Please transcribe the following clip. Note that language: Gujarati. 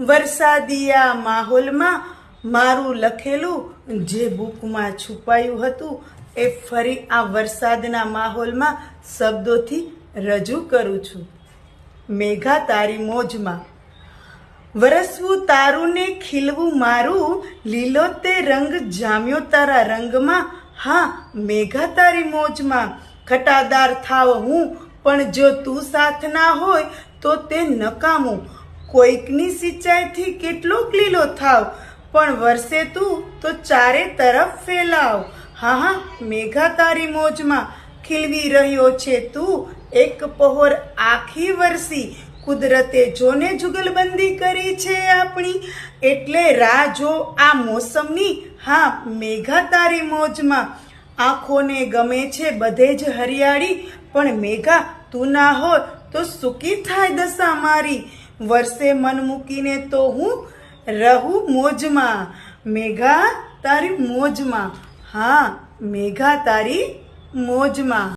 વરસાદીયા માહોલમાં મારું લખેલું જે બુકમાં છુપાયું હતું, એ ફરી આ વરસાદના માહોલમાં શબ્દોથી રજૂ કરું છું. મેઘા તારી મોજમાં. વરસવું તારું ને ખીલવું મારું, લીલો તે રંગ જામ્યો તારા રંગમાં. હા, મેઘા તારી મોજમાં. ખટાદાર થાવ હું, પણ જો તું સાથ ના હોય, તો તે નકામું. કોઈકની સિંચાઈથી કેટલોક લીલો થાવ. પણ વરસે તું તો ચારે તરફ ફેલાવ. હા હા, મેઘા તારી મોજમાં ખીલવી રહ્યો છે તું. એક પહોર આખી વરસી. કુદરતે જોને જુગલબંધી કરી છે આપણી. એટલે રાહ જો આ મોસમની. હા, મેઘા તારી મોજમાં. આંખોને ગમે છે બધે જ હરિયાળી. પણ મેઘા, તું ના હોય તો સુકી થાય દશા મારી. વર્ષે મન મૂકીને તો હું રહું મોજમાં. મેઘા તારી મોજમાં. હા મેઘા તારી મોજમાં.